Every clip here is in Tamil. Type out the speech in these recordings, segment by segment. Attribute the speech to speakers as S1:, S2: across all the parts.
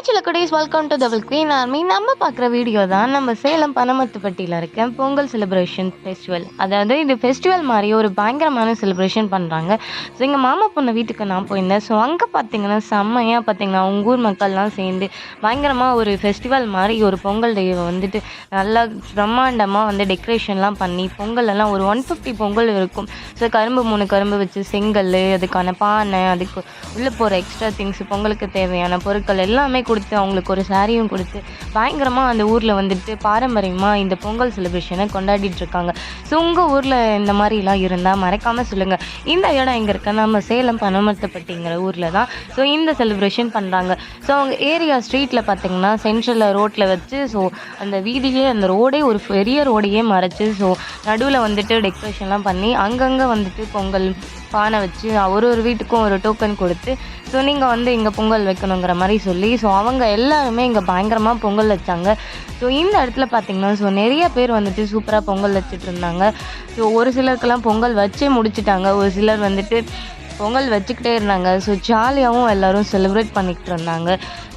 S1: ஹாய் சில welcome to double queen army நம்ம பார்க்குற வீடியோ தான் நம்ம சேலம் பனமத்துப்பட்டியில் இருக்க பொங்கல் செலிப்ரேஷன் ஃபெஸ்டிவல் அதாவது இது ஃபெஸ்டிவல் மாதிரி ஒரு பயங்கரமான செலிப்ரேஷன் பண்ணுறாங்க ஸோ எங்கள் மாமா பொண்ணு வீட்டுக்கு நான் போயிருந்தேன். ஸோ அங்கே பார்த்தீங்கன்னா செம்மையாக பார்த்தீங்கன்னா உங்கள் ஊர் மக்கள்லாம் சேர்ந்து பயங்கரமாக ஒரு ஃபெஸ்டிவல் மாதிரி ஒரு பொங்கல் தெய்வம் வந்துட்டு நல்லா பிரம்மாண்டமாக வந்து டெக்கரேஷன்லாம் பண்ணி பொங்கல் எல்லாம் ஒரு ஒன் ஃபிஃப்டி பொங்கல் இருக்கும். ஸோ கரும்பு மூணு கரும்பு வச்சு செங்கல் அதுக்கான பானை அதுக்கு உள்ளே போகிற எக்ஸ்ட்ரா திங்ஸ் பொங்கலுக்கு தேவையான பொருட்கள் எல்லாமே கொடுத்து அவங்களுக்கு ஒரு சாரியும் கொடுத்து பயங்கரமாக அந்த ஊரில் வந்துட்டு பாரம்பரியமாக இந்த பொங்கல் செலிப்ரேஷனை கொண்டாடிட்டு இருக்காங்க. ஸோ உங்கள் ஊரில் இந்த மாதிரிலாம் இருந்தால் மறக்காமல் சொல்லுங்கள் இந்த இடம் எங்கே இருக்க? நம்ம சேலம் பனமர்த்தப்பட்டிங்கிற ஊரில் தான். ஸோ இந்த செலிப்ரேஷன் பண்ணுறாங்க ஸோ அவங்க ஏரியா ஸ்ட்ரீட்டில் பார்த்தீங்கன்னா சென்ட்ரலில் ரோட்டில் வச்சு ஸோ அந்த வீதியே அந்த ரோடே ஒரு பெரிய ரோடையே மறைச்சு ஸோ நடுவில் வந்துட்டு டெக்கரேஷன்லாம் பண்ணி அங்கங்கே வந்துட்டு பொங்கல் பானை வச்சு ஒரு ஒரு வீட்டுக்கும் ஒரு டோக்கன் கொடுத்து ஸோ நீங்கள் வந்து இங்கே பொங்கல் வைக்கணுங்கிற மாதிரி சொல்லி ஸோ அவங்க எல்லாருமே இங்கே பயங்கரமாக பொங்கல் வச்சாங்க. ஸோ இந்த இடத்துல பார்த்தீங்கன்னா ஸோ நிறைய பேர் வந்துட்டு சூப்பராக பொங்கல் வச்சுட்டு இருந்தாங்க. ஸோ ஒரு சிலருக்கெல்லாம் பொங்கல் வச்சே முடிச்சிட்டாங்க. ஒரு சிலர் வந்துட்டு பொங்கல் வச்சுக்கிட்டே இருந்தாங்க. ஸோ ஜாலியாகவும் எல்லோரும் செலிப்ரேட் பண்ணிக்கிட்டு இருந்தாங்க.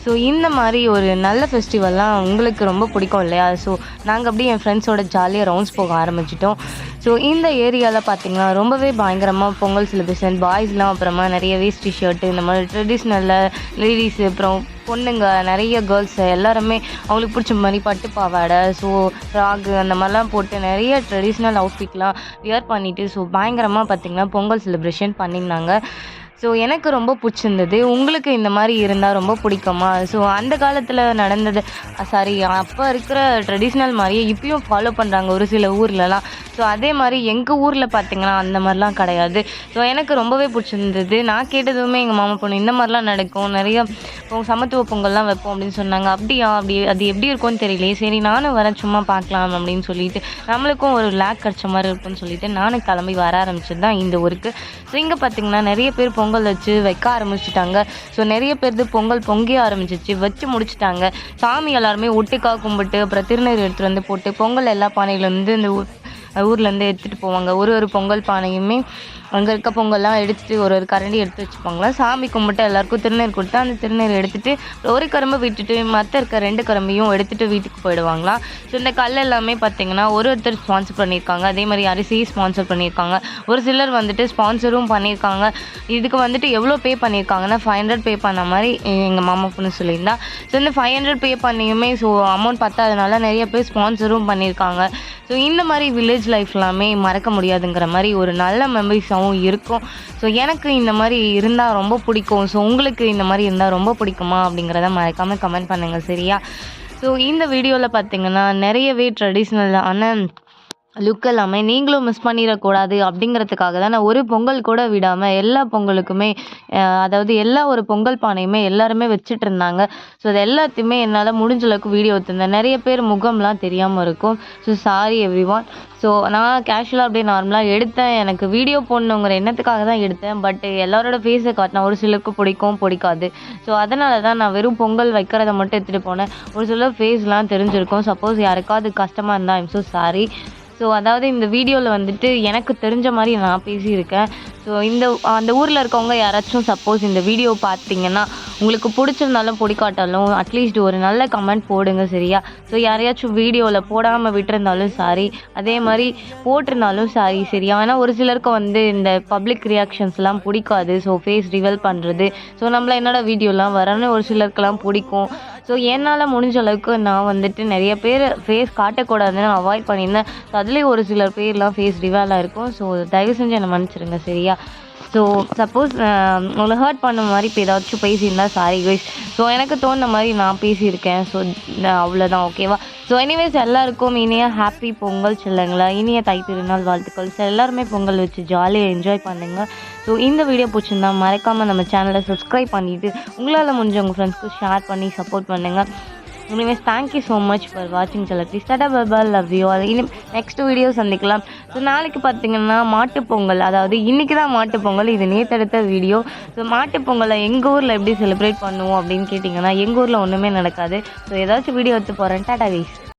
S1: ஸோ இந்த மாதிரி ஒரு நல்ல ஃபெஸ்டிவல்லாம் உங்களுக்கு ரொம்ப பிடிக்கும் இல்லையா? ஸோ நாங்கள் அப்படியே என் ஃப்ரெண்ட்ஸோட ஜாலியாக ரவுண்ட்ஸ் போக ஆரம்பிச்சிட்டோம். ஸோ இந்த ஏரியாவில் பார்த்தீங்கன்னா ரொம்பவே பயங்கரமாக பொங்கல் செலிப்ரேஷன் பாய்ஸ்லாம் அப்புறமா நிறைய வேஸ்டி ஷர்ட்டு இந்த மாதிரி ட்ரெடிஷ்னலில் லேடிஸு அப்புறம் பொண்ணுங்க நிறைய கேர்ள்ஸ் எல்லாருமே அவங்களுக்கு பிடிச்ச மாதிரி பட்டு பாவாடை ஸோ ஃப்ராகு அந்த மாதிரிலாம் போட்டு நிறைய ட்ரெடிஷ்னல் அவுட்ஃபிட்லாம் வியர் பண்ணிவிட்டு ஸோ பயங்கரமாக பார்த்திங்கன்னா பொங்கல் செலிப்ரேஷன் பண்ணியிருந்தாங்க. ஸோ எனக்கு ரொம்ப பிடிச்சிருந்தது. உங்களுக்கு இந்த மாதிரி இருந்தால் ரொம்ப பிடிக்குமா? ஸோ அந்த காலத்தில் நடந்தது சாரி அப்போ இருக்கிற ட்ரெடிஷ்னல் மாதிரியே இப்பயும் ஃபாலோ பண்ணுறாங்க ஒரு சில ஊர்லலாம். ஸோ அதே மாதிரி எங்கள் ஊரில் பார்த்திங்கன்னா அந்த மாதிரிலாம் கிடையாது. ஸோ எனக்கு ரொம்பவே பிடிச்சிருந்தது. நான் கேட்டதுமே எங்கள் மாமா பொண்ணு இந்த மாதிரிலாம் நடக்கும். நிறைய சமத்துவ பொங்கல்லாம் வைப்போம் அப்படின்னு சொன்னாங்க. அப்படியா? அப்படி அது எப்படி இருக்கும்னு தெரியலையே. சரி நானும் வரேன். சும்மா பார்க்கலாம் அப்படின்னு சொல்லிட்டு நம்மளுக்கும் ஒரு லேக் கிடச்ச மாதிரி இருக்கும்னு சொல்லிட்டு நானும் கிளம்பி வர ஆரம்பிச்சது தான் இந்த ஊருக்கு. ஸோ இங்கே பார்த்திங்கன்னா நிறைய பேர் பொங்கல் வச்சு வைக்க ஆரம்பிச்சிட்டாங்க. ஸோ நிறைய பேர்து பொங்கல் பொங்கி ஆரம்பிச்சிச்சு. வச்சு முடிச்சிட்டாங்க. சாமி எல்லாருமே ஒட்டுக்காக கும்பிட்டு அப்புறம் திருநீர் எடுத்துகிட்டு வந்து போட்டு பொங்கல் எல்லா பானையிலேருந்து இந்த ஊர்லேருந்து எடுத்துகிட்டு போவாங்க. ஒரு ஒரு பொங்கல் பானையுமே அங்கே இருக்க பொங்கல்லாம் எடுத்துகிட்டு ஒரு ஒரு கரண்டி எடுத்து வச்சுப்பாங்களா? சாமி கும்பிட்டு எல்லாருக்கும் திருநீர் கொடுத்து அந்த திருநீர் எடுத்துகிட்டு ஒரு கரும்பு விட்டுட்டு மற்ற இருக்க ரெண்டு கரும்பையும் எடுத்துகிட்டு வீட்டுக்கு போயிடுவாங்களாம் ஸோ இந்த கல் எல்லாமே பார்த்தீங்கன்னா ஒரு ஒருத்தர் ஸ்பான்சர் பண்ணியிருக்காங்க. அதே மாதிரி அரிசி ஸ்பான்சர் பண்ணியிருக்காங்க. ஒரு சிலர் வந்துட்டு ஸ்பான்சரும் பண்ணியிருக்காங்க. இதுக்கு வந்துட்டு எவ்வளோ பே பண்ணியிருக்காங்கன்னா ஃபைவ் ஹண்ட்ரட் பே பண்ண மாதிரி எங்கள் மாமா பொண்ணு சொல்லியிருந்தா. ஸோ இந்த ஃபைவ் ஹண்ட்ரட் பே பண்ணியுமே ஸோ அமௌண்ட் பத்தாதனால நிறைய பேர் ஸ்பான்சரும் பண்ணியிருக்காங்க. ஸோ இந்த மாதிரி வில்லேஜ் லைஃப் எல்லாமே மறக்க முடியாதுங்கிற மாதிரி ஒரு நல்ல மெமரிஸாகவும் இருக்கும். ஸோ எனக்கு இந்த மாதிரி இருந்தால் ரொம்ப பிடிக்கும். ஸோ உங்களுக்கு இந்த மாதிரி இருந்தால் ரொம்ப பிடிக்குமா அப்படிங்கிறத மறக்காமல் கமெண்ட் பண்ணுங்கள் சரியா? ஸோ இந்த வீடியோவில் பார்த்தீங்கன்னா நிறையவே ட்ரெடிஷ்னலான லுக் எல்லாமே நீங்களும் மிஸ் பண்ணிடக்கூடாது அப்படிங்கிறதுக்காக தான் நான் ஒரு பொங்கல் கூட விடாமல் எல்லா பொங்கலுக்குமே அதாவது எல்லா ஒரு பொங்கல் பானையுமே எல்லாருமே வச்சுட்டு இருந்தாங்க. ஸோ அது எல்லாத்தையுமே என்னால் முடிஞ்ச அளவுக்கு வீடியோ எடுத்திருந்தேன். நிறைய பேர் முகம்லாம் தெரியாமல் இருக்கும். So sorry every one so நான் கேஷுவலாக அப்படியே நார்மலாக எடுத்தேன். எனக்கு வீடியோ போடணுங்கிற எண்ணத்துக்காக தான் எடுத்தேன். பட் எல்லாரோட ஃபேஸை காட்டினா ஒரு சிலருக்கு பிடிக்கும் பிடிக்காது. ஸோ அதனால தான் நான் வெறும் பொங்கல் வைக்கிறத மட்டும் எடுத்துகிட்டு போனேன். ஒரு சிலர் ஃபேஸ்லாம் தெரிஞ்சிருக்கும். சப்போஸ் யாருக்காவது கஷ்டமாக இருந்தால் ஐம் ஸோ சாரி ஸோ அதாவது இந்த வீடியோவில் வந்துட்டு எனக்கு தெரிஞ்ச மாதிரி நான் பேசியிருக்கேன். ஸோ இந்த அந்த ஊரில் இருக்கவங்க யாராச்சும் சப்போஸ் இந்த வீடியோ பார்த்தீங்கன்னா உங்களுக்கு பிடிச்சிருந்தாலும் பிடிக்காட்டாலும் அட்லீஸ்ட் ஒரு நல்ல கமெண்ட் போடுங்க சரியா? ஸோ யாரையாச்சும் வீடியோவில் போடாமல் விட்டுருந்தாலும் சாரி அதே மாதிரி போட்டிருந்தாலும் சாரி சரியா? ஆனால் ஒரு சிலருக்கு வந்து இந்த பப்ளிக் ரியாக்ஷன்ஸ்லாம் பிடிக்காது. ஸோ ஃபேஸ் ரிவல் பண்ணுறது ஸோ நம்மள என்னடா வீடியோலாம் வரன்னு ஒரு சிலருக்குலாம் பிடிக்கும். ஸோ என்னால் முடிஞ்ச அளவுக்கு நான் வந்துட்டு நிறைய பேர் ஃபேஸ் காட்டக்கூடாதுன்னு அவாய்ட் பண்ணியிருந்தேன். ஸோ அதுலேயும் ஒரு சிலர் பேர்லாம் ஃபேஸ் ரிவாலாக இருக்கும். ஸோ தயவு செஞ்சு என்னை மன்னிச்சிருங்க சரியா? ஸோ சப்போஸ் uh, உங்களை ஹர்ட் பண்ண மாதிரி இப்போ ஏதாச்சும் பேசியிருந்தா சாரி கைஸ் ஸோ எனக்கு தோணுன மாதிரி நான் பேசியிருக்கேன். ஸோ அவ்வளோதான் ஓகேவா ஸோ எனிவேஸ் எல்லாருக்கும் இனிய ஹாப்பி பொங்கல் சொல்லுங்களா? இனிய தை திருநாள் வாழ்த்துக்கள். ஸோ எல்லாருமே பொங்கல் வச்சு ஜாலியாக என்ஜாய் பண்ணுங்கள் ஸோ இந்த வீடியோ பிடிச்சிருந்தா மறக்காமல் நம்ம சேனலை சப்ஸ்கிரைப் பண்ணிவிட்டு உங்களால் முடிஞ்ச உங்கள் ஃப்ரெண்ட்ஸ்க்கு ஷேர் பண்ணி சப்போர்ட் பண்ணுங்கள் anyways thank you so much for வாட்சிங் செலக்டி ஸ்டாடா பபா லவ் யூ அது இனி நெக்ஸ்ட் வீடியோ சந்திக்கலாம். ஸோ நாளைக்கு பார்த்தீங்கன்னா மாட்டுப்பொங்கல் அதாவது இன்றைக்கி தான் மாட்டுப்பொங்கல். இது நேத்தெடுத்த வீடியோ ஸோ மாட்டுப்பொங்கலை எங்கள் ஊரில் எப்படி செலிப்ரேட் பண்ணுவோம் அப்படின்னு கேட்டிங்கன்னா எங்கள் ஊரில் ஒன்றுமே நடக்காது. ஸோ ஏதாச்சும் வீடியோ எடுத்து போகிறேன் டாடா வீஸ்